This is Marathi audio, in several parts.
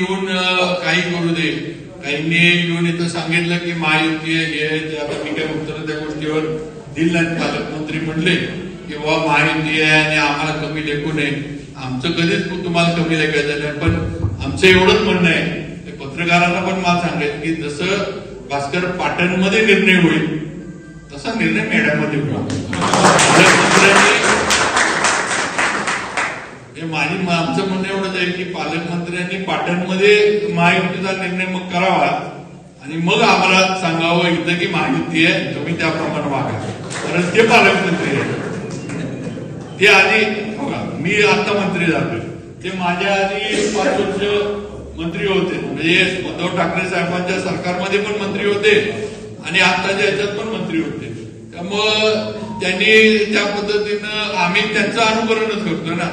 येऊन काही करू दे. काहींनी येऊन इथं सांगितलं की महायुती हे आता मी काही उत्तर त्या गोष्टीवर दिलं नाहीत पालकमंत्री म्हणले की बाबा महायुती आहे आणि आम्हाला कमी लेखू नये. आमचं कधीच तुम्हाला कमी लेखायचं नाही पण आमचं एवढंच म्हणणं आहे. ते पत्रकारांना पण मला सांगायचं की जसं भास्कर पाटणमध्ये निर्णय होईल तसा निर्णय मेढ्यामध्ये होईल पालकमंत्र्यांनी हे माझी आमचं म्हणणं एवढंच आहे की पालकमंत्र्यांनी पाटणमध्ये महायुतीचा निर्णय मग करावा आणि मग आम्हाला सांगावं इथं की महायुती आहे तुम्ही त्याप्रमाणे वागा कारण ते पालकमंत्री आहे ते आधी बघा मी आता मंत्री झालो ते माझ्या आधी पाच वर्ष मंत्री होते. म्हणजे उद्धव ठाकरे साहेबांच्या सरकारमध्ये पण मंत्री होते आणि आताच्या याच्यात पण मंत्री होते. त्यामुळं त्यांनी त्या पद्धतीनं आम्ही त्यांचं अनुकरणच करतो ना.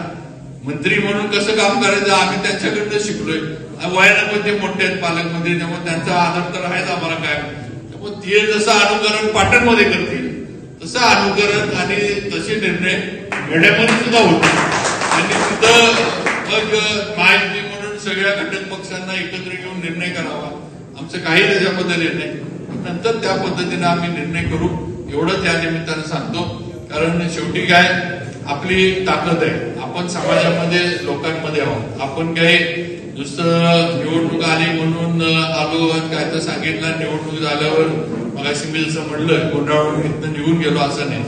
मंत्री म्हणून कसं काम करायचं? आम्ही त्यांच्याकडनं शिकलोय. वयानं पण ते मोठे आहेत पालकमंत्री त्यामुळे त्यांचा आदर तर आहेच आम्हाला काय. त्यामुळे ते जसं अनुकरण पाटणमध्ये करतील तसं अनुकरण आणि तसे निर्णय घेण्यामध्ये सुद्धा होते आणि तिथं मग महायुती म्हणून सगळ्या घटक पक्षांना एकत्र घेऊन निर्णय करावा. आमचं काही त्याच्याबद्दल निर्णय. नाही नंतर त्या पद्धतीने आम्ही निर्णय करू. एवढं त्या निमित्तानं सांगतो. कारण शेवटी काय आपली ताकद आहे. आपण समाजामध्ये लोकांमध्ये आहोत. आपण काही नुसतं निवडणूक आली म्हणून आलो काय तर सांगितलं निवडणूक झाल्यावर मग मिलचं म्हणलं गोंधळून इथनं निघून गेलो असं नाही.